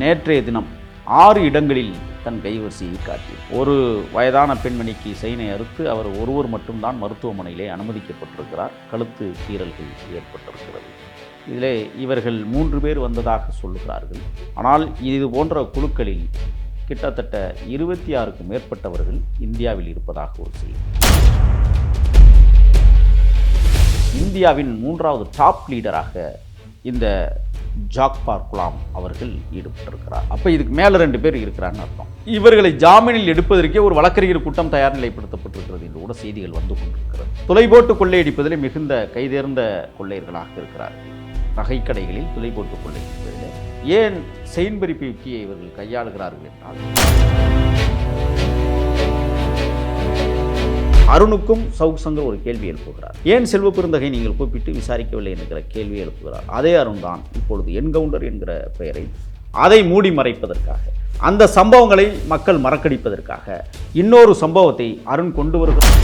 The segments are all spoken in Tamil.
நேற்றைய தினம் ஆறு இடங்களில் தன் கைவரிசையை காட்டி ஒரு வயதான பெண்மணிக்கு சைனை அறுத்து அவர் ஒருவர் மட்டும்தான் மருத்துவமனையிலே அனுமதிக்கப்பட்டிருக்கிறார். கழுத்து கீறல்கள் ஏற்பட்டிருக்கிறது. இதிலே இவர்கள் மூன்று பேர் வந்ததாக சொல்லுகிறார்கள். ஆனால் இது போன்ற குழுக்களில் கிட்டத்தட்ட இருபத்தி ஆறுக்கும் மேற்பட்டவர்கள் இந்தியாவில் இருப்பதாக ஒரு செய்தி. இந்தியாவின் மூன்றாவது டாப் லீடராக இந்த ஜாக்பார் குலாம் அவர்கள் ஈடுபட்டிருக்கிறார். அப்போ இதுக்கு மேலே ரெண்டு பேர் இருக்கிறான்னு அர்த்தம். இவர்களை ஜாமீனில் எடுப்பதற்கே ஒரு வழக்கறிஞர் கூட்டம் தயார் நிலைப்படுத்தப்பட்டிருக்கிறது என்று கூட செய்திகள் வந்து கொண்டிருக்கிறது. தொலைபோட்டு கொள்ளையடிப்பதிலே மிகுந்த கைதேர்ந்த கொள்ளையர்களாக இருக்கிறார்கள் நகைக்கடைகளில் தொலைபோட்டு கொள்ளையடிப்பதிலே ஏன் செயின்பறிப்பு யுக்தியை இவர்கள் கையாளுகிறார்கள் என்றால் அருணுக்கும் சவுக் சங்கர் ஒரு கேள்வி எழுப்புகிறார். ஏன் செல்வ பெருந்தகை நீங்கள் கூப்பிட்டு விசாரிக்கவில்லை என்கிற கேள்வி எழுப்புகிறார்? அதே அருண் தான் இப்பொழுது என்கவுண்டர் என்கிற பெயரை அதை மூடி மறைப்பதற்காக அந்த சம்பவங்களை மக்கள் மறக்கடிப்பதற்காக இன்னொரு சம்பவத்தை அருண் கொண்டு வருகிறார்.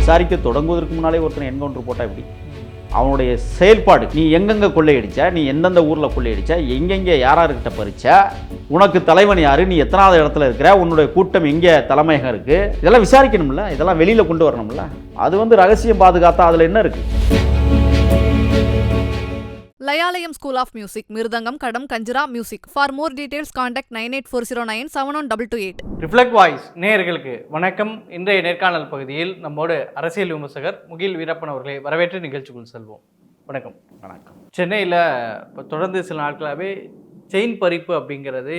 விசாரிக்க தொடங்குவதற்கு முன்னாலே ஒருத்தன் என்கவுண்டர் போட்டா எப்படி? அவனுடைய செயல்பாடு நீ எங்கெங்கே கொள்ளையடிச்ச நீ எந்தெந்த ஊரில் கொள்ளையடிச்ச எங்கெங்கே யாராருக்கிட்ட பறிச்ச உனக்கு தலைவன் யாரு நீ எத்தனாவது இடத்துல இருக்கிற உன்னுடைய கூட்டம் எங்கே தலைமையகம் இருக்குது இதெல்லாம் விசாரிக்கணும்ல இதெல்லாம் வெளியில் கொண்டு வரணும்ல. அது வந்து ரகசியம் பாதுகாத்தா அதில் என்ன இருக்குது Layalayam school of music mridangam ghatam kanjira music for more details contact nine eight four zero nine seven one double two eight reflect voice நேயர்களுக்கு வணக்கம். இன்றைய நேர்காணல் பகுதியில் நம்மோடு அரசியல் விமர்சகர் முகில் வீரப்பன் அவர்களை வரவேற்று நிகழ்ச்சிக்குள் செல்வோம். வணக்கம். வணக்கம். சென்னையில் இப்போ தொடர்ந்து சில நாட்களாகவே செயின் பறிப்பு அப்படிங்கிறது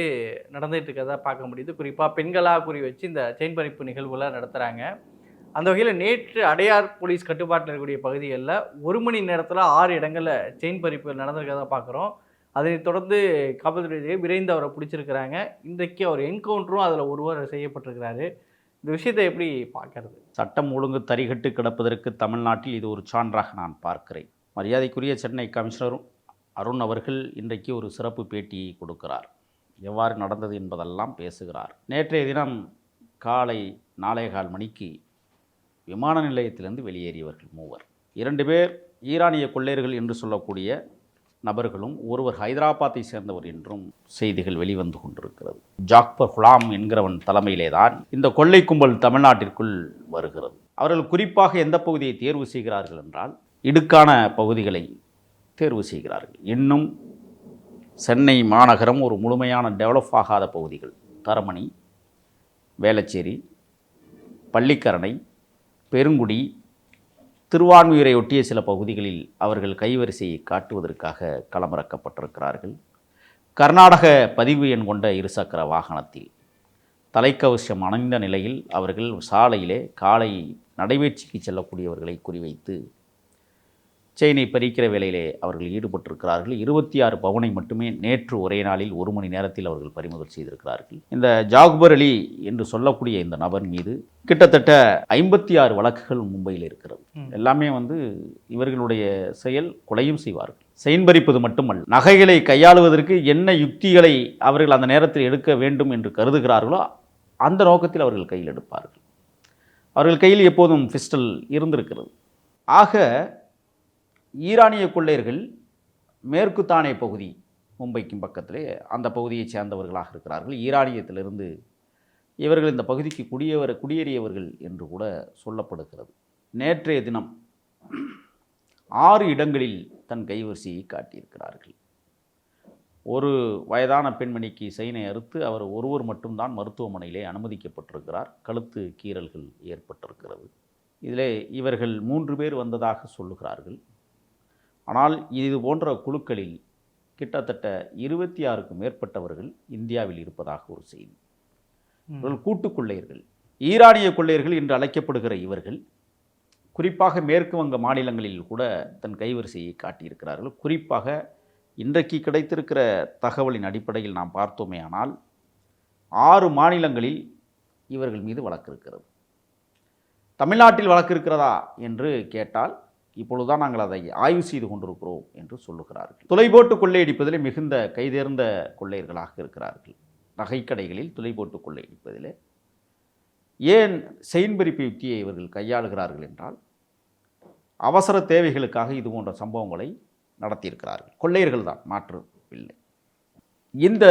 நடந்துட்டு இருக்கிறதா பார்க்க முடியுது. குறிப்பாக பெண்களாக குறி வச்சு இந்த செயின் பறிப்பு நிகழ்வுகளை நடத்துகிறாங்க அந்த வகையில் நேற்று அடையார் போலீஸ் கட்டுப்பாட்டில் இருக்கக்கூடிய பகுதிகளில் ஒரு மணி நேரத்தில் ஆறு இடங்களில் செயின் பறிப்பு நடந்திருக்கிறதா பார்க்குறோம். அதை தொடர்ந்து காவல்துறை விரைந்து அவரை பிடிச்சிருக்கிறாங்க. இன்றைக்கு அவர் என்கவுண்டரும் அதில் ஒருவர் செய்யப்பட்டிருக்கிறாரு. இந்த விஷயத்தை எப்படி பார்க்கறது? சட்டம் ஒழுங்கு தரிகட்டு கிடப்பதற்கு தமிழ்நாட்டில் இது ஒரு சான்றாக நான் பார்க்கிறேன். மரியாதைக்குரிய சென்னை கமிஷனரும் அருண் அவர்கள் இன்றைக்கு ஒரு சிறப்பு பேட்டியை கொடுக்கிறார். எவ்வாறு நடந்தது என்பதெல்லாம் பேசுகிறார். நேற்றைய தினம் காலை நாலே கால் மணிக்கு விமான நிலையத்திலிருந்து வெளியேறியவர்கள் மூவர். இரண்டு பேர் ஈரானிய கொள்ளையர்கள் என்று சொல்லக்கூடிய நபர்களும் ஒருவர் ஹைதராபாத்தை சேர்ந்தவர் என்றும் செய்திகள் வெளிவந்து கொண்டிருக்கிறது. ஜாக்பர் குலாம் என்கிறவன் தலைமையிலே தான் இந்த கொள்ளை கும்பல் தமிழ்நாட்டிற்குள் வருகிறது. அவர்கள் குறிப்பாக எந்த பகுதியை தேர்வு செய்கிறார்கள் என்றால் இடுக்கான பகுதிகளை தேர்வு செய்கிறார்கள். இன்னும் சென்னை மாநகரம் ஒரு முழுமையான டெவலப் ஆகாத பகுதிகள். தரமணி வேளச்சேரி பள்ளிக்கரணை பெருங்குடி திருவான்மியூரை ஒட்டிய சில பகுதிகளில் அவர்கள் கைவரிசையை காட்டுவதற்காக களமிறக்கப்பட்டிருக்கிறார்கள். கர்நாடக பதிவு எண் கொண்ட இருசக்கர வாகனத்தில் தலைக்கவசம் அணிந்த நிலையில் அவர்கள் சாலையிலே காலை நடைபயிற்சிக்கு செல்லக்கூடியவர்களை குறிவைத்து செயினை பறிக்கிற வேலையிலே அவர்கள் ஈடுபட்டிருக்கிறார்கள். இருபத்தி ஆறு பவுனை மட்டுமே நேற்று ஒரே நாளில் ஒரு மணி நேரத்தில் அவர்கள் பறிமுதல் செய்திருக்கிறார்கள். இந்த ஜாக்பர் அலி என்று சொல்லக்கூடிய இந்த நபர் மீது கிட்டத்தட்ட ஐம்பத்தி ஆறு வழக்குகள் மும்பையில் இருக்கிறது. எல்லாமே வந்து இவர்களுடைய செயல் கொலையும் செய்வார்கள். செயின் பறிப்பது மட்டுமல்ல நகைகளை கையாளுவதற்கு என்ன யுக்திகளை அவர்கள் அந்த நேரத்தில் எடுக்க வேண்டும் என்று கருதுகிறார்களோ அந்த நோக்கத்தில் அவர்கள் கையில் எடுப்பார்கள். அவர்கள் கையில் எப்போதும் பிஸ்டல் இருந்திருக்கிறது. ஆக ஈரானிய கொள்ளையர்கள் மேற்கு தானே பகுதி மும்பைக்கும் பக்கத்திலே அந்த பகுதியைச் சேர்ந்தவர்களாக இருக்கிறார்கள். ஈரானியத்திலிருந்து இவர்கள் இந்த பகுதிக்கு குடியவர் குடியேறியவர்கள் என்று கூட சொல்லப்படுகிறது. நேற்றைய தினம் ஆறு இடங்களில் தன் கைவரிசையை காட்டியிருக்கிறார்கள். ஒரு வயதான பெண்மணிக்கு சைனை அறுத்து அவர் ஒருவர் மட்டும்தான் மருத்துவமனையிலே அனுமதிக்கப்பட்டிருக்கிறார். கழுத்து கீறல்கள் ஏற்பட்டிருக்கிறது. இதிலே இவர்கள் மூன்று பேர் வந்ததாக சொல்லுகிறார்கள். ஆனால் இது போன்ற குழுக்களில் கிட்டத்தட்ட இருபத்தி ஆறுக்கும் மேற்பட்டவர்கள் இந்தியாவில் இருப்பதாக ஒரு செய்தி. இவர்கள் கூட்டுக் கொள்ளையர்கள். ஈரானிய கொள்ளையர்கள் என்று அழைக்கப்படுகிற இவர்கள் குறிப்பாக மேற்கு வங்க மாநிலங்களில் கூட தன் கைவரிசையை காட்டியிருக்கிறார்கள். குறிப்பாக இன்றைக்கு கிடைத்திருக்கிற தகவலின் அடிப்படையில் நாம் பார்த்தோமே ஆனால் ஆறு மாநிலங்களில் இவர்கள் மீது வழக்கு இருக்கிறது. தமிழ்நாட்டில் வழக்கு இருக்கிறதா என்று கேட்டால் இப்பொழுதுதான் நாங்கள் அதை ஆய்வு செய்து கொண்டிருக்கிறோம் என்று சொல்லுகிறார்கள். துளைபோட்டு கொள்ளையடிப்பதில் மிகுந்த கைதேர்ந்த கொள்ளையர்களாக இருக்கிறார்கள். நகைக்கடைகளில் துளைபோட்டு கொள்ளையடிப்பதில் ஏன் செயின் பிரிப்பு யுக்தியை இவர்கள் கையாளுகிறார்கள் என்றால் அவசர தேவைகளுக்காக இது போன்ற சம்பவங்களை நடத்தியிருக்கிறார்கள். கொள்ளையர்கள் தான் மாற்று இல்லை இந்த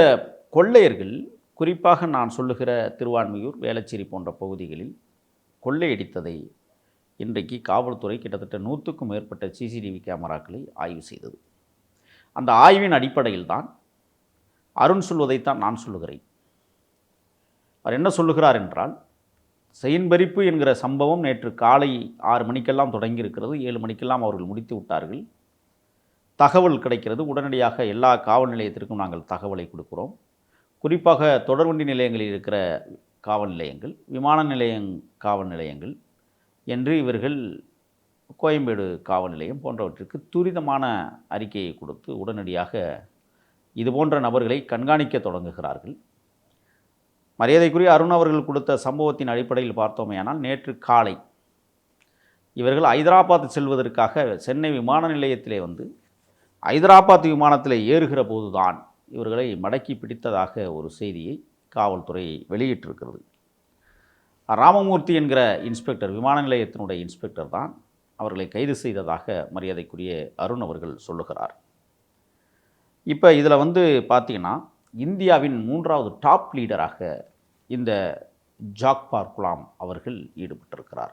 கொள்ளையர்கள் குறிப்பாக நான் சொல்லுகிற திருவான்மியூர் வேளச்சேரி போன்ற பகுதிகளில் கொள்ளையடித்ததை இன்றைக்கு காவல்துறை கிட்டத்தட்ட நூற்றுக்கும் மேற்பட்ட சிசிடிவி கேமராக்களை ஆய்வு செய்தது. அந்த ஆய்வின் அடிப்படையில் தான் அருண் சொல்வதைத்தான் நான் சொல்லுகிறேன். அவர் என்ன சொல்லுகிறார் என்றால் செயின்பறிப்பு என்கிற சம்பவம் நேற்று காலை ஆறு மணிக்கெல்லாம் தொடங்கி இருக்கிறது ஏழு மணிக்கெல்லாம் அவர்கள் முடித்து விட்டார்கள். தகவல் கிடைக்கிறது. உடனடியாக எல்லா காவல் நிலையத்திற்கும் நாங்கள் தகவலை கொடுக்கிறோம். குறிப்பாக தொடர்வண்டி நிலையங்களில் இருக்கிற காவல் நிலையங்கள் விமான நிலையம் காவல் நிலையங்கள் என்று இவர்கள் கோயம்பேடு காவல் நிலையம் போன்றவற்றிற்கு துரிதமான அறிக்கையை கொடுத்து உடனடியாக இது போன்ற நபர்களை கண்காணிக்க தொடங்குகிறார்கள். மரியாதைக்குரிய அருண் அவர்கள் கொடுத்த சம்பவத்தின் அடிப்படையில் பார்த்தோமேயானால் நேற்று காலை இவர்கள் ஐதராபாத் செல்வதற்காக சென்னை விமான நிலையத்திலே வந்து ஐதராபாத் விமானத்தில் ஏறுகிற போதுதான் இவர்களை மடக்கி பிடித்ததாக ஒரு செய்தியை காவல்துறை வெளியிட்டிருக்கிறது. ராமமூர்த்தி என்கிற இன்ஸ்பெக்டர் விமான நிலையத்தினுடைய இன்ஸ்பெக்டர் தான் அவர்களை கைது செய்ததாக மரியாதைக்குரிய அருண் அவர்கள் சொல்லுகிறார். இப்போ இதில் வந்து பார்த்தீங்கன்னா இந்தியாவின் மூன்றாவது டாப் லீடராக இந்த ஜாக்பார் குலாம் அவர்கள் ஈடுபட்டிருக்கிறார்.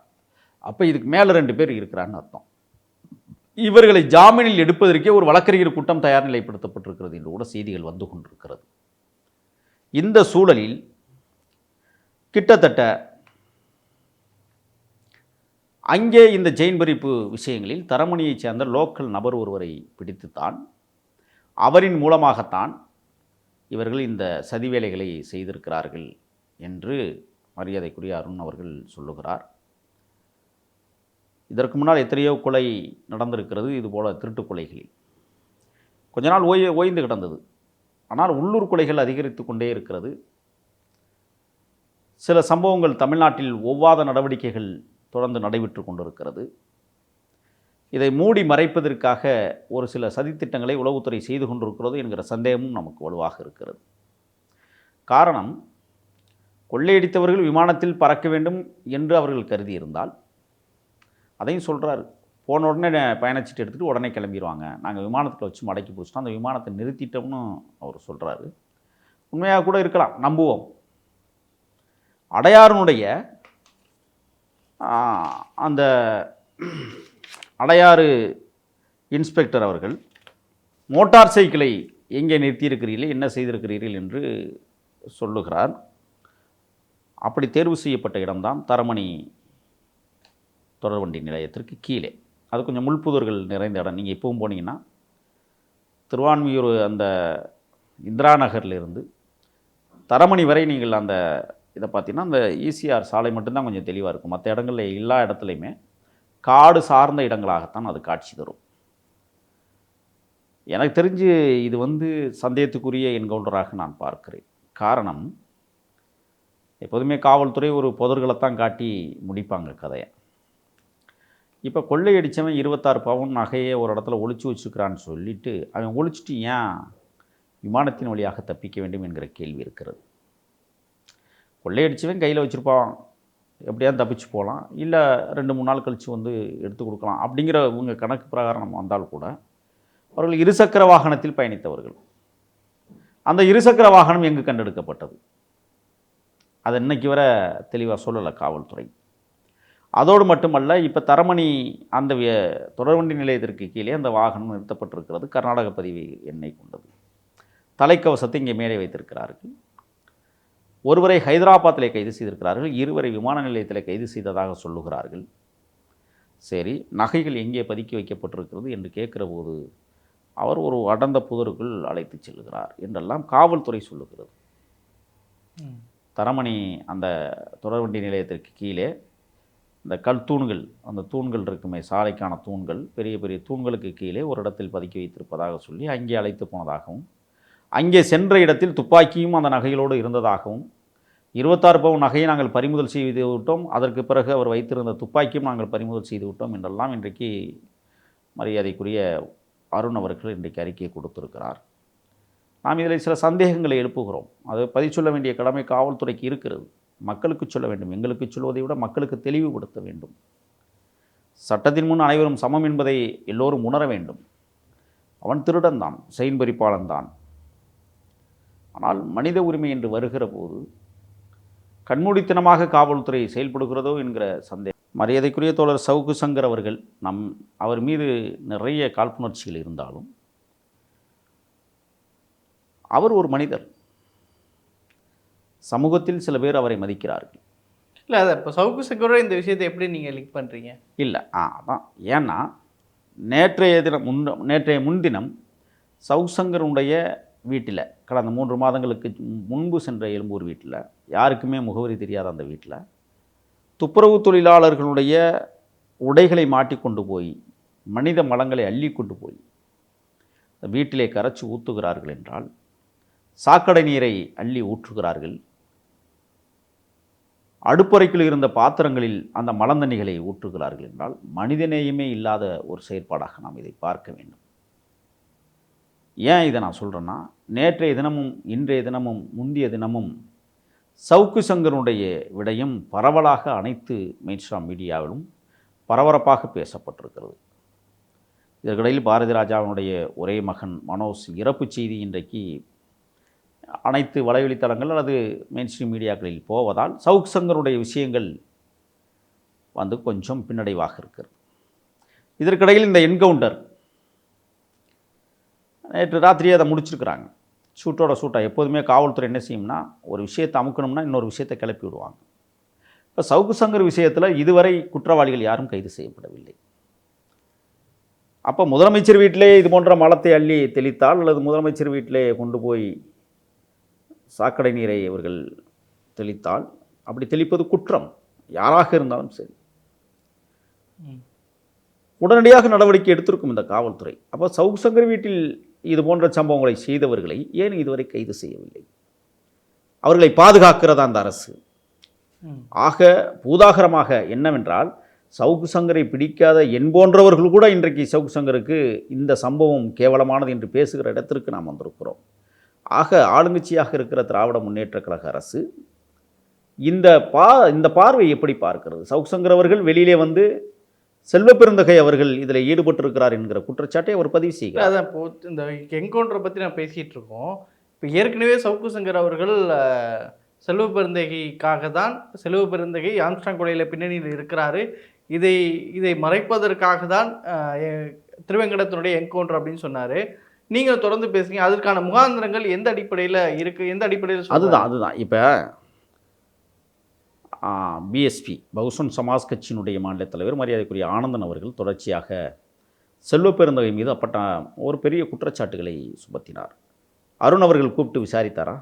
அப்போ இதுக்கு மேலே ரெண்டு பேர் இருக்கிறான்னு அர்த்தம். இவர்களை ஜாமீனில் எடுப்பதற்கே ஒரு வழக்கறிஞர் கூட்டம் தயார் நிலைப்படுத்தப்பட்டிருக்கிறது என்று கூட செய்திகள் வந்து கொண்டிருக்கிறது. இந்த சூழலில் கிட்டத்தட்ட அங்கே இந்த ஜெயின் பறிப்பு விஷயங்களில் தரமணியைச் சேர்ந்த லோக்கல் நபர் ஒருவரை பிடித்துத்தான் அவரின் மூலமாகத்தான் இவர்கள் இந்த சதி வேலைகளை செய்திருக்கிறார்கள் என்று மரியாதைக்குரிய அருண் அவர்கள் சொல்லுகிறார். இதற்கு முன்னால் எத்தனையோ கொலை நடந்திருக்கிறது இதுபோல் திருட்டு கொலைகளில். கொஞ்ச நாள் ஓய் ஓய்ந்து கிடந்தது. ஆனால் உள்ளூர் கொலைகள் அதிகரித்து கொண்டே இருக்கிறது. சில சம்பவங்கள் தமிழ்நாட்டில் ஒவ்வாத நடவடிக்கைகள் தொடர்ந்து நடைபெற்று கொண்டிருக்கிறது. இதை மூடி மறைப்பதற்காக ஒரு சில சதித்திட்டங்களை உளவுத்துறை செய்து கொண்டிருக்கிறது என்கிற சந்தேகமும் நமக்கு வலுவாக இருக்கிறது. காரணம் கொள்ளையடித்தவர்கள் விமானத்தில் பறக்க வேண்டும் என்று அவர்கள் கருதியிருந்தால் அதையும் சொல்கிறாரு போன உடனே பயணச்சீட்டு எடுத்துகிட்டு உடனே கிளம்பிடுவாங்க நாங்கள் விமானத்தில் வச்சு மடக்கி பிடிச்சிட்டோம். அந்த விமானத்தை நிறுத்திட்டோம்னு அவர் சொல்கிறாரு உண்மையாக கூட இருக்கலாம். நம்புவோம். அடையாறுனுடைய அந்த அடையாறு இன்ஸ்பெக்டர் அவர்கள் மோட்டார் சைக்கிளை எங்கே நிறுத்தியிருக்கிறீர்கள் என்ன செய்திருக்கிறீர்கள் என்று சொல்லுகிறார். அப்படி தேர்வு செய்யப்பட்ட இடம்தான் தரமணி தொடர்வண்டி நிலையத்திற்கு கீழே. அது கொஞ்சம் முள்புதர்கள் நிறைந்த இடம். நீங்கள் இப்போவும் போனீங்கன்னா திருவான்மியூர் அந்த இந்திரா நகர்லேருந்து தரமணி வரை நீங்கள் அந்த இதை பார்த்தீங்கன்னா அந்த ஈசிஆர் சாலை மட்டும்தான் கொஞ்சம் தெளிவாக இருக்கும். மற்ற இடங்களில் எல்லா இடத்துலையுமே காடு சார்ந்த இடங்களாகத்தான் அது காட்சி தரும். எனக்கு தெரிஞ்சு இது வந்து சந்தேகத்துக்குரிய என்கவுண்டராக நான் பார்க்கிறேன். காரணம் எப்போதுமே காவல்துறை ஒரு புதர்களைத்தான் காட்டி முடிப்பாங்க கதையை. இப்போ கொள்ளையடித்தவன் இருபத்தாறு பவுன் நகையை ஒரு இடத்துல ஒழிச்சு வச்சுக்கிறான்னு சொல்லிட்டு அவன் ஒழிச்சிட்டு ஏன் விமானத்தின் வழியாக தப்பிக்க வேண்டும் என்கிற கேள்வி இருக்கிறது. கொள்ளையடிச்சவன் கையில் வச்சுருப்பான். எப்படியாவது தப்பிச்சு போகலாம் இல்லை ரெண்டு மூணு நாள் கழித்து வந்து எடுத்து கொடுக்கலாம் அப்படிங்கிற இவங்க கணக்கு பிரகாரம் நம்ம வந்தால் கூட அவர்கள் இருசக்கர வாகனத்தில் பயணித்தவர்கள். அந்த இருசக்கர வாகனம் எங்கு கண்டெடுக்கப்பட்டது? அதை இன்னைக்கு வர தெளிவாக சொல்லலை காவல்துறை. அதோடு மட்டுமல்ல இப்போ தரமணி அந்த தொடர்வண்டி நிலையத்திற்கு கீழே அந்த வாகனம் நிறுத்தப்பட்டிருக்கிறது. கர்நாடக பதிவு எண்ணெய் கொண்டது. தலைக்கவசத்தை இங்கே மேலே வைத்திருக்கிறார்கள். ஒருவரை ஹைதராபாத்திலே கைது செய்திருக்கிறார்கள் இருவரை விமான நிலையத்தில் கைது செய்ததாக சொல்லுகிறார்கள் சரி நகைகள் எங்கே பதுக்கி வைக்கப்பட்டிருக்கிறது என்று கேட்கிற போது அவர் ஒரு அடர்ந்த புதருக்குள் அழைத்து செல்கிறார் என்றெல்லாம் காவல்துறை சொல்லுகிறது. தரமணி அந்த தொடர்வண்டி நிலையத்திற்கு கீழே இந்த கல் தூண்கள் அந்த தூண்கள் இருக்குமே சாலைக்கான தூண்கள் பெரிய பெரிய தூண்களுக்கு கீழே ஒரு இடத்தில் பதுக்கி வைத்திருப்பதாக சொல்லி அங்கே அழைத்து போனதாகவும் அங்கே சென்ற இடத்தில் துப்பாக்கியும் அந்த நகைகளோடு இருந்ததாகவும் இருபத்தாறு பவுன் நகையை நாங்கள் பறிமுதல் செய்து விட்டோம். அதற்கு பிறகு அவர் வைத்திருந்த துப்பாக்கியும் நாங்கள் பறிமுதல் செய்து விட்டோம் என்றெல்லாம் இன்றைக்கு மரியாதைக்குரிய அருண் அவர்கள் இன்றைக்கு அறிக்கையை கொடுத்திருக்கிறார். நாம் இதில் சில சந்தேகங்களை எழுப்புகிறோம். அது பதிவு சொல்ல வேண்டிய கடமை காவல்துறைக்கு இருக்கிறது. மக்களுக்கு சொல்ல வேண்டும். எங்களுக்கு சொல்வதை விட மக்களுக்கு தெளிவுபடுத்த வேண்டும். சட்டத்தின் முன் அனைவரும் சமம் என்பதை எல்லோரும் உணர வேண்டும். அவன் திருடன் தான் செயின் பறிப்பாளன் தான் ஆனால் மனித உரிமை என்று வருகிற போது கண்மூடித்தனமாக காவல்துறை செயல்படுகிறதோ என்கிற சந்தேகம். மரியாதைக்குரிய தோழர் சவுக்கு சங்கர் அவர்கள் நம் அவர் மீது நிறைய காழ்ப்புணர்ச்சிகள் இருந்தாலும் அவர் ஒரு மனிதர். சமூகத்தில் சில பேர் அவரை மதிக்கிறார்கள். இல்லை அதை இப்போ சவுக்கு சங்கரோட இந்த விஷயத்தை எப்படி நீங்கள் லிங்க் பண்ணுறீங்க இல்லை ஆ அதான். ஏன்னா நேற்றைய தினம் முன் நேற்றைய முன்தினம் சவுசங்கருடைய வீட்டில் கடந்த மூன்று மாதங்களுக்கு முன்பு சென்ற எழும்பூர் வீட்டில் யாருக்குமே முகவரி தெரியாத அந்த வீட்டில் துப்புரவு தொழிலாளர்களுடைய உடைகளை மாட்டிக்கொண்டு போய் மனித மலங்களை அள்ளி கொண்டு போய் வீட்டிலே கரைச்சி ஊற்றுகிறார்கள் என்றால் சாக்கடை நீரை அள்ளி ஊற்றுகிறார்கள். அடுப்பறைக்குள் இருந்த பாத்திரங்களில் அந்த மலந்தண்ணிகளை ஊற்றுகிறார்கள் என்றால் மனிதநேயமே இல்லாத ஒரு செயற்பாடாக நாம் இதை பார்க்க வேண்டும். ஏன் இதை நான் சொல்கிறேன்னா நேற்றைய தினமும் இன்றைய தினமும் முந்தைய தினமும் சவுக்கு சங்கருடைய விடயம் பரவலாக அனைத்து மெயின்ஸ்ட்ராம் மீடியாவிலும் பரபரப்பாக பேசப்பட்டிருக்கிறது. இதற்கிடையில் பாரதி ராஜாவினுடைய ஒரே மகன் மனோஜ் இறப்பு செய்தி இன்றைக்கு அனைத்து வலைவழித்தளங்கள் அல்லது மெயின்ஸ்ட்ரீம் மீடியாக்களில் போவதால் சவுக் சங்கருடைய விஷயங்கள் வந்து கொஞ்சம் பின்னடைவாக இருக்கிறது. இதற்கிடையில் இந்த என்கவுண்டர் நேற்று ராத்திரியே அதை முடிச்சிருக்கிறாங்க. சூட்டோட சூட்டாக எப்போதுமே காவல்துறை என்ன செய்யும்னா ஒரு விஷயத்தை அமுக்கணும்னா இன்னொரு விஷயத்தை கிளப்பி விடுவாங்க. இப்போ சவுக்கு சங்கர் விஷயத்தில் இதுவரை குற்றவாளிகள் யாரும் கைது செய்யப்படவில்லை. அப்போ முதலமைச்சர் வீட்டிலே இது போன்ற மலத்தை அள்ளி தெளித்தால் அல்லது முதலமைச்சர் வீட்டிலே கொண்டு போய் சாக்கடை நீரை இவர்கள் தெளித்தால் அப்படி தெளிப்பது குற்றம். யாராக இருந்தாலும் சரி. உடனடியாக நடவடிக்கை எடுத்திருக்கும் இந்த காவல்துறை. அப்போ சவுக் சங்கர் வீட்டில் இது போன்ற சம்பவங்களை செய்தவர்களை ஏன் இதுவரை கைது செய்யவில்லை? அவர்களை பாதுகாக்கிறதா அந்த அரசு. ஆக பூதாகரமாக என்னவென்றால் சவுக்கு சங்கரை பிடிக்காத என் போன்றவர்கள் கூட இன்றைக்கு சவுக்கு சங்கருக்கு இந்த சம்பவம் கேவலமானது என்று பேசுகிற இடத்திற்கு நாம் வந்திருக்கிறோம். ஆக ஆளுங்கட்சியாக இருக்கிற திராவிட முன்னேற்றக் கழக அரசு இந்த பா இந்த பார்வை எப்படி பார்க்கிறது? சவுக் சங்கர் அவர்கள் வெளியிலே வந்து செல்வ பெருந்தகை அவர்கள் இதில் ஈடுபட்டிருக்கிறார் என்கிற குற்றச்சாட்டை அவர் பதிவு செய்கிறார். அதான் இப்போ இந்த என்கவுண்டரை பற்றி நான் பேசிகிட்டு இருக்கோம் இப்போ ஏற்கனவே சவுக்கு சங்கர் அவர்கள் அஹ், செல்வ பெருந்தகைக்காக தான் செல்வ பெருந்தகை ஆம்ஸ்டாங் கொலையில் பின்னணியில் இருக்கிறாரு. இதை இதை மறைப்பதற்காக தான் திருவேங்கடத்தினுடைய என்கவுண்டர் அப்படின்னு சொன்னார். நீங்கள் தொடர்ந்து பேசுறீங்க. அதற்கான முகாந்திரங்கள் எந்த அடிப்படையில் இருக்குது எந்த அடிப்படையில் அதுதான் அதுதான். இப்போ பிஎஸ்பி பகுசன் சமாஜ் கட்சியினுடைய மாநில தலைவர் மரியாதைக்குரிய ஆனந்தன் அவர்கள் தொடர்ச்சியாக செல்வ பெருந்தகை மீது அப்பட்ட ஒரு பெரிய குற்றச்சாட்டுகளை சுமத்தினார். அருண் அவர்கள் கூப்பிட்டு விசாரித்தாரா?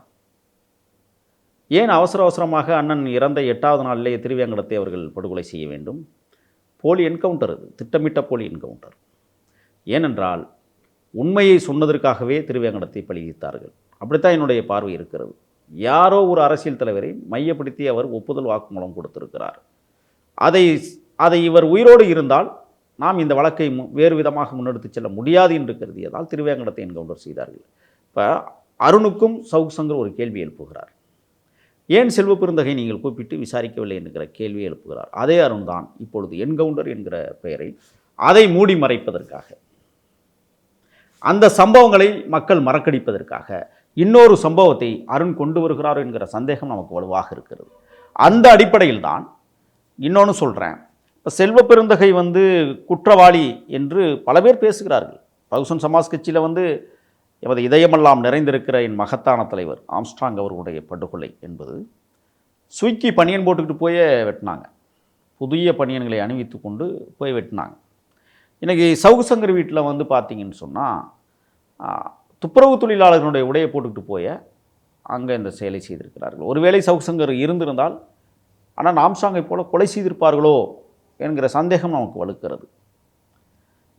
ஏன் அவசர அவசரமாக அண்ணன் இறந்த எட்டாவது நாளிலேயே திருவேங்கடத்தை அவர்கள் படுகொலை செய்ய வேண்டும்? போலி என்கவுண்டர் இது திட்டமிட்ட போலி என்கவுண்டர். ஏனென்றால் உண்மையை சொன்னதற்காகவே திருவேங்கடத்தை பழிவித்தார்கள் அப்படித்தான் என்னுடைய பார்வை இருக்கிறது. யாரோ ஒரு அரசியல் தலைவரை மையப்படுத்தி அவர் ஒப்புதல் வாக்குமூலம் கொடுத்திருக்கிறார். அதை அதை இவர் உயிரோடு இருந்தால் நாம் இந்த வழக்கை மு- வேறு விதமாக முன்னெடுத்துச் செல்ல முடியாது என்று கருதியதால் திருவேங்கடத்தை என்கவுண்டர் செய்தார்கள். இப்போ அருணுக்கும் சவுசங்கர் ஒரு கேள்வி எழுப்புகிறார். ஏன் செல்வ பெருந்தகை நீங்கள் கூப்பிட்டு விசாரிக்கவில்லை என்கிற கேள்வி எழுப்புகிறார்? அதே அருண் தான் இப்பொழுது என்கவுண்டர் என்கிற பெயரில் அதை மூடி மறைப்பதற்காக. அந்த சம்பவங்களை மக்கள் மறக்கடிப்பதற்காக இன்னொரு சம்பவத்தை அருண் கொண்டு வருகிறார் என்கிற சந்தேகம் நமக்கு வலுவாக இருக்கிறது. அந்த அடிப்படையில் தான் இன்னொன்று சொல்கிறேன் இப்போ செல்வ பெருந்தகை வந்து குற்றவாளி என்று பல பேர் பேசுகிறார்கள். பகுசன் சமாஜ் கட்சியில் வந்து எமது இதயமெல்லாம் நிறைந்திருக்கிற என் மகத்தான தலைவர் ஆம்ஸ்ட்ராங் அவர்களுடைய படுகொலை என்பது சுவிக்கி பனியன் போட்டுக்கிட்டு போய் வெட்டினாங்க. புதிய பனியன்களை அணிவித்து கொண்டு போய் வெட்டினாங்க. இன்றைக்கி சவுக்கு சங்கர் வீட்டில் வந்து பார்த்தீங்கன்னு சொன்னால் துப்புரவு தொழிலாளர்களுடைய உடையை போட்டுக்கிட்டு போய அங்கே இந்த செயலை செய்திருக்கிறார்கள். ஒருவேளை சவுசங்கர் இருந்திருந்தால் ஆனால் நாம்சாங்கை போல கொலை செய்திருப்பார்களோ என்கிற சந்தேகம் நமக்கு வலுக்கிறது.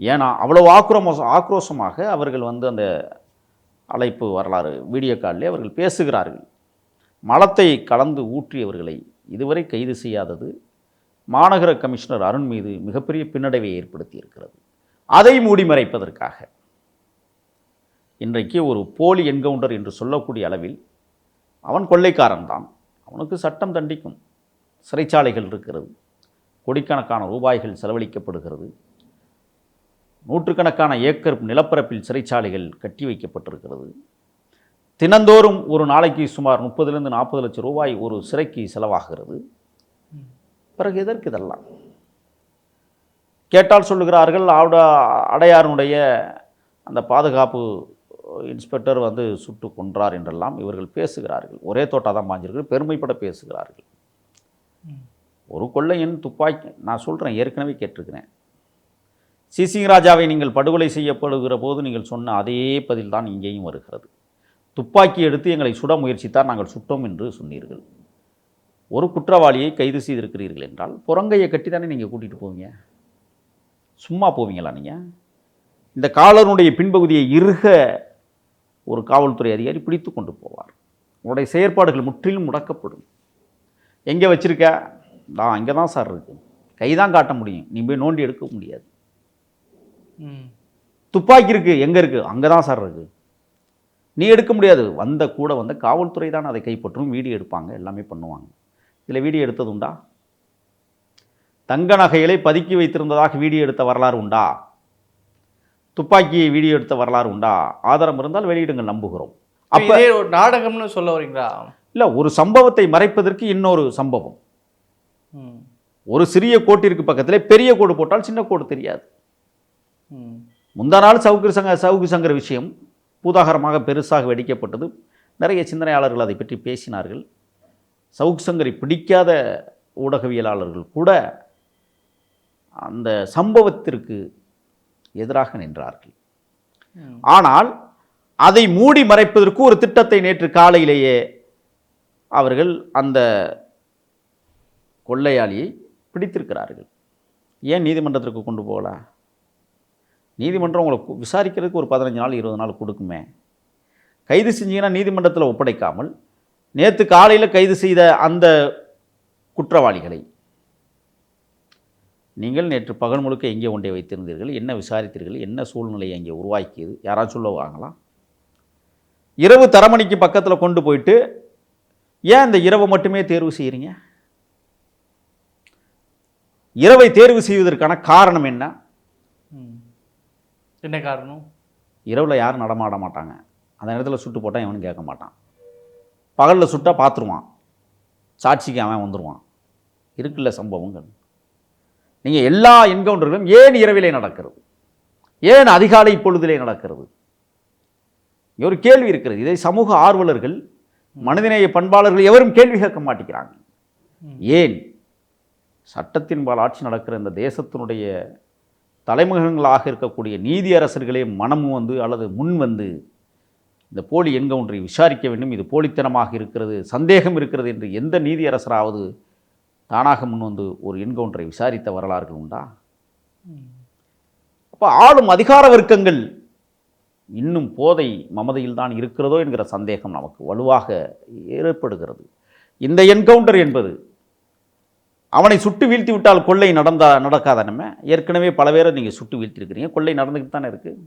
ஏன்னா அவ்வளோ ஆக்ரோம ஆக்ரோஷமாக அவர்கள் வந்து அந்த அழைப்பு வரலாறு வீடியோ காலிலே அவர்கள் பேசுகிறார்கள். மலத்தை கலந்து ஊற்றியவர்களை இதுவரை கைது செய்யாதது மாநகர கமிஷனர் அருண் மீது மிகப்பெரிய பின்னடைவை ஏற்படுத்தி இருக்கிறது அதை மூடி மறைப்பதற்காக இன்றைக்கு ஒரு போலி என்கவுண்டர் என்று சொல்லக்கூடிய அளவில் அவன் கொள்ளைக்காரன் தான் அவனுக்கு சட்டம் தண்டிக்கும். சிறைச்சாலைகள் இருக்கிறது. கோடிக்கணக்கான ரூபாய்கள் செலவழிக்கப்படுகிறது. நூற்றுக்கணக்கான ஏக்கர் நிலப்பரப்பில் சிறைச்சாலைகள் கட்டி வைக்கப்பட்டிருக்கிறது. தினந்தோறும் ஒரு நாளைக்கு சுமார் முப்பதுலேருந்து நாற்பது லட்சம் ரூபாய் ஒரு சிறைக்கு செலவாகிறது. பிறகு எதற்கு இதெல்லாம்? கேட்டால் சொல்லுகிறார்கள் ஆவுட அடையாருடைய அந்த பாதுகாப்பு இன்ஸ்பெக்டர் வந்து சுட்டு கொன்றார் என்றெல்லாம் இவர்கள் பேசுகிறார்கள். ஒரே தோட்டா தான் பாஞ்சிருக்கு பெருமைப்பட பேசுகிறார்கள். ஒரு கொள்ளையின் துப்பாக்கி நான் சொல்கிறேன் ஏற்கனவே கேட்டிருக்கிறேன். சிசிங் ராஜாவை நீங்கள் படுகொலை செய்யப்படுகிற போது நீங்கள் சொன்ன அதே பதில் தான் இங்கேயும் வருகிறது. துப்பாக்கி எடுத்து எங்களை சுட முயற்சித்தார் நாங்கள் சுட்டோம் என்று சொன்னீர்கள். ஒரு குற்றவாளியை கைது செய்திருக்கிறீர்கள் என்றால் புறங்கையை கட்டி தானே நீங்கள் கூட்டிகிட்டு போவீங்க? சும்மா போவீங்களா நீங்கள் இந்த காலனுடைய பின்பகுதியை இறுக ஒரு காவல்துறை அதிகாரி பிடித்து கொண்டு போவார். உங்களுடைய செயற்பாடுகள் முற்றிலும் முடக்கப்படும். எங்கே வச்சிருக்க? நான் இங்கே தான் சார் இருக்கு கை தான் காட்ட முடியும். நீ போய் நோண்டி எடுக்க முடியாது. துப்பாக்கி இருக்குது எங்கே இருக்குது அங்கே தான் சார் இருக்குது நீ எடுக்க முடியாது. வந்த கூட வந்த காவல்துறை தான் அதை கைப்பற்றும். வீடியோ எடுப்பாங்க. எல்லாமே பண்ணுவாங்க. இதில் வீடியோ எடுத்தது உண்டா? தங்க நகைகளை பதுக்கி வைத்திருந்ததாக வீடியோ எடுத்த வரலாறு உண்டா? துப்பாக்கியை வீடியோ எடுத்த வரலாறு உண்டா? ஆதாரம் இருந்தால் வெளியிடுங்கள் நம்புகிறோம். அப்போ ஒரு நாடகம்னு சொல்ல வரீங்களா? இல்லை ஒரு சம்பவத்தை மறைப்பதற்கு இன்னொரு சம்பவம். ஒரு சிறிய கோட்டிற்கு பக்கத்திலே பெரிய கோடு போட்டால் சின்ன கோடு தெரியாது. முந்தா நாள் சவுக்கு சங்க சவுக்கு சங்கர விஷயம் பூதாகரமாக பெருசாக வெடிக்கப்பட்டது. நிறைய சிந்தனையாளர்கள் அதை பற்றி பேசினார்கள். சவுக்கு சங்கரை பிடிக்காத ஊடகவியலாளர்கள் கூட அந்த சம்பவத்திற்கு எதிராக நின்றார்கள். ஆனால் அதை மூடி மறைப்பதற்கு ஒரு திட்டத்தை நேற்று காலையிலேயே அவர்கள் அந்த கொள்ளையாளியை பிடித்திருக்கிறார்கள். ஏன் நீதிமன்றத்திற்கு கொண்டு போகலாம் நீதிமன்றம் உங்களை விசாரிக்கிறதுக்கு ஒரு பதினஞ்சு நாள் இருபது நாள் கொடுக்குமே. கைது செஞ்சீங்கன்னா நீதிமன்றத்தில் ஒப்படைக்காமல் நேற்று காலையில் கைது செய்த அந்த குற்றவாளிகளை நீங்கள் நேற்று பகல் முழுக்க எங்கே கொண்டே வைத்திருந்தீர்கள்? என்ன விசாரித்தீர்கள்? என்ன சூழ்நிலையை அங்கே உருவாக்கியது? யாராச்சும் சொல்லுவாங்களா? இரவு தரமணிக்கு பக்கத்தில் கொண்டு போயிட்டு ஏன் இந்த இரவை மட்டுமே தேர்வு செய்கிறீங்க இரவை தேர்வு செய்வதற்கான காரணம் என்ன. என்ன காரணம்? இரவில் யாரும் நடமாட மாட்டாங்க. அந்த நேரத்தில் சுட்டு போட்டால் எவனும் கேட்க மாட்டான். பகலில் சுட்டா பார்த்துருவான் சாட்சிக்கு அவன் வந்துடுவான் இருக்குல்ல சம்பவங்கள். நீங்கள் எல்லா என்கவுண்டர்களும் ஏன் இரவிலே நடக்கிறது? ஏன் அதிகாலை பொழுதிலே நடக்கிறது? ஒரு கேள்வி இருக்கிறது. இதை சமூக ஆர்வலர்கள் மனிதநேய பண்பாளர்கள் எவரும் கேள்வி கேட்க மாட்டேங்கிறாங்க. ஏன்? சட்டத்தின்பால் ஆட்சி நடக்கிற இந்த தேசத்தினுடைய தலைமுகங்களாக இருக்கக்கூடிய நீதியரசர்களே மனமும் வந்து அல்லது முன் வந்து இந்த போலி என்கவுண்டரை விசாரிக்க வேண்டும். இது போலித்தனமாக இருக்கிறது சந்தேகம் இருக்கிறது என்று எந்த நீதியரசராவது தானாக முன் வந்து ஒரு என்கவுண்டரை விசாரித்த வரலாறுகள் உண்டா. அப்போ ஆளும் அதிகார வர்க்கங்கள் இன்னும் போதை மமதையில் தான் இருக்கிறதோ என்கிற சந்தேகம் நமக்கு வலுவாக ஏற்படுகிறது. இந்த என்கவுண்டர் என்பது அவனை சுட்டு வீழ்த்தி விட்டால் கொள்ளை நடந்தா நடக்காத நம்ம? ஏற்கனவே பல பேரை நீங்கள் சுட்டு வீழ்த்திருக்கிறீங்க. கொள்ளை நடந்துக்கிட்டு தானே இருக்குது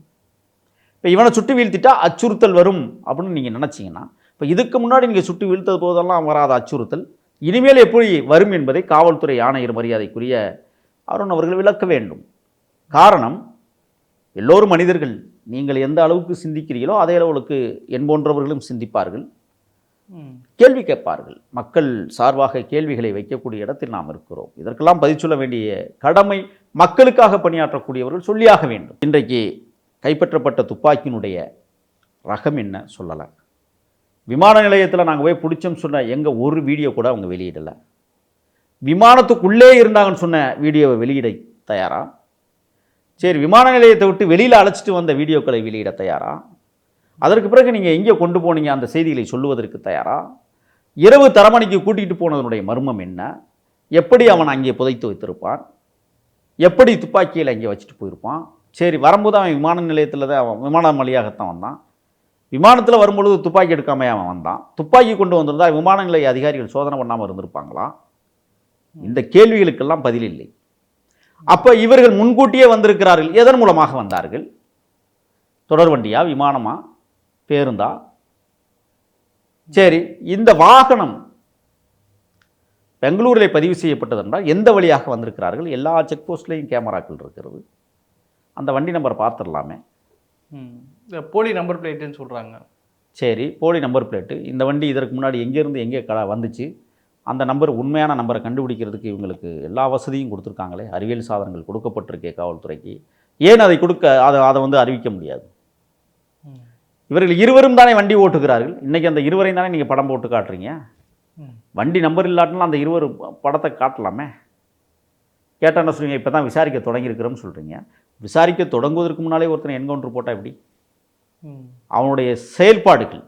இப்போ இவனை சுட்டு வீழ்த்திட்டா அச்சுறுத்தல் வரும் அப்படின்னு நீங்கள் நினச்சிங்கன்னா இப்போ இதுக்கு முன்னாடி நீங்கள் சுட்டு வீழ்த்தது போதெல்லாம் வராத அச்சுறுத்தல் இனிமேல் எப்படி வரும் என்பதை காவல்துறை ஆணையர் மரியாதைக்குரிய அருண் அவர்கள் விளக்க வேண்டும். காரணம் எல்லோரும் மனிதர்கள் நீங்கள் எந்த அளவுக்கு சிந்திக்கிறீர்களோ அதே அளவுக்கு என் போன்றவர்களும் சிந்திப்பார்கள். கேள்வி கேட்பார்கள். மக்கள் சார்பாக கேள்விகளை வைக்கக்கூடிய இடத்தில் நாம் இருக்கிறோம். இதற்கெல்லாம் பதில் சொல்ல வேண்டிய கடமை மக்களுக்காக பணியாற்றக்கூடியவர்கள் சொல்லியாக வேண்டும். இன்றைக்கு கைப்பற்றப்பட்ட துப்பாக்கியினுடைய ரகம் என்ன சொல்லலை விமான நிலையத்தில் நாங்கள் போய் பிடிச்சோம்னு சொன்ன எங்கள் ஒரு வீடியோ கூட அவங்க வெளியிடலை. விமானத்துக்குள்ளே இருந்தாங்கன்னு சொன்ன வீடியோவை வெளியிட தயாரா? சரி விமான நிலையத்தை விட்டு வெளியில் அழைச்சிட்டு வந்த வீடியோக்களை வெளியிட தயாரா? அதற்கு பிறகு நீங்கள் எங்கே கொண்டு போனீங்க? அந்த செய்திகளை சொல்லுவதற்கு தயாரா? இரவு தரமணிக்கு கூட்டிகிட்டு போனதனுடைய மர்மம் என்ன? எப்படி அவன் அங்கே புதைத்து வைத்திருப்பான்? எப்படி துப்பாக்கியில் அங்கே வச்சுட்டு போயிருப்பான்? சரி வரும்போது அவன் விமான நிலையத்தில் தான் அவன் விமான வழியாகத்தான் வந்தான். விமானத்தில் வரும்பொழுது துப்பாக்கி எடுக்காமையே அவன் வந்தான். துப்பாக்கி கொண்டு வந்திருந்தால் விமான நிலைய அதிகாரிகள் சோதனை பண்ணாமல் இருந்திருப்பாங்களா? இந்த கேள்விகளுக்கெல்லாம் பதில் இல்லை. அப்போ இவர்கள் முன்கூட்டியே வந்திருக்கிறார்கள். எதன் மூலமாக வந்தார்கள்? தொடர் வண்டியா விமானமா பேருந்தா? சரி இந்த வாகனம் பெங்களூரில் பதிவு செய்யப்பட்டது என்றால் எந்த வழியாக வந்திருக்கிறார்கள்? எல்லா செக் போஸ்ட்லேயும் கேமராக்கள் இருக்கிறது. அந்த வண்டி நம்பர் பார்த்துடலாமே. இந்த போலி நம்பர் பிளேட்டுன்னு சொல்கிறாங்க சரி போலி நம்பர் பிளேட்டு. இந்த வண்டி இதற்கு முன்னாடி எங்கேருந்து எங்கே க வந்துச்சு? அந்த நம்பர் உண்மையான நம்பரை கண்டுபிடிக்கிறதுக்கு இவங்களுக்கு எல்லா வசதியும் கொடுத்துருக்காங்களே. அறிவியல் சாதனங்கள் கொடுக்கப்பட்டிருக்கே காவல்துறைக்கு. ஏன் அதை கொடுக்க அதை அதை வந்து அறிவிக்க முடியாது? இவர்கள் இருவரும் தானே வண்டி ஓட்டுகிறார்கள். இன்றைக்கி அந்த இருவரையும் தானே நீங்கள் படம் போட்டு காட்டுறீங்க? வண்டி நம்பர் இல்லாட்டினாலும் அந்த இருவர் படத்தை காட்டலாமே? கேட்டால் என்ன சொல்லுவீங்க இப்போ தான் விசாரிக்க தொடங்கியிருக்கிறோம்னு சொல்கிறீங்க விசாரிக்க தொடங்குவதற்கு முன்னாலே ஒருத்தனை என்கவுண்டர் போட்டால் எப்படி? அவனுடைய செயல்பாடுகள்.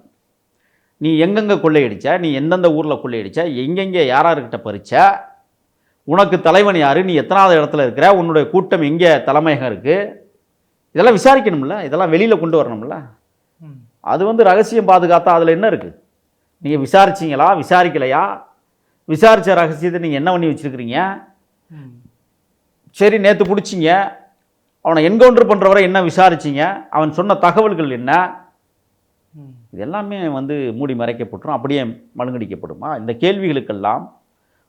நீ எங்கெங்கே கொள்ளையடிச்ச நீ எந்தெந்த ஊரில் கொள்ளையடிச்ச எங்கெங்கே யாராருக்கிட்ட பறிச்ச உனக்கு தலைவன் யார் நீ எத்தனாவது இடத்துல இருக்கிற உன்னுடைய கூட்டம் எங்கே தலைமையகம் இருக்குது இதெல்லாம் விசாரிக்கணும்ல இதெல்லாம் வெளியில் கொண்டு வரணும்ல. அது வந்து ரகசியம் பாதுகாத்தா அதில் என்ன இருக்குது நீங்கள் விசாரிச்சீங்களா விசாரிக்கலையா? விசாரித்த ரகசியத்தை நீங்கள் என்ன பண்ணி வச்சுருக்கிறீங்க? சரி நேற்று பிடிச்சிங்க அவனை என்கவுண்டர் பண்ணுறவரை என்ன விசாரிச்சீங்க? அவன் சொன்ன தகவல்கள் என்ன? இது எல்லாமே வந்து மூடி மறைக்கப்பட்டுரும். அப்படியே மழுங்கடிக்கப்படுமா? இந்த கேள்விகளுக்கெல்லாம்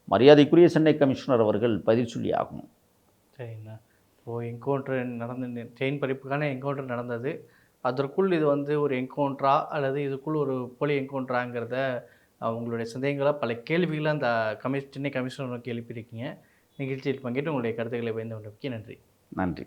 மரியாதைக்குரிய சென்னை கமிஷனர் அவர்கள் பதில் சொல்லி ஆகணும். சரிங்கண்ணா இப்போது என்கவுண்டர் நடந்து செயின் பறிப்புக்கான என்கவுண்டர் நடந்தது. அதற்குள் இது வந்து ஒரு என்கவுண்டரா அல்லது இதுக்குள் ஒரு போலி என்கவுண்டராங்கிறத அஹ், உங்களுடைய சந்தேகங்களை பல கேள்விகளை அந்த கமிஷ் சென்னை கமிஷனர் நோக்கி எழுப்பியிருக்கீங்க. நிகழ்ச்சியில் பங்கேற்று உங்களுடைய கருத்துக்களை பயந்து கொண்டமைக்கு நன்றி. நன்றி.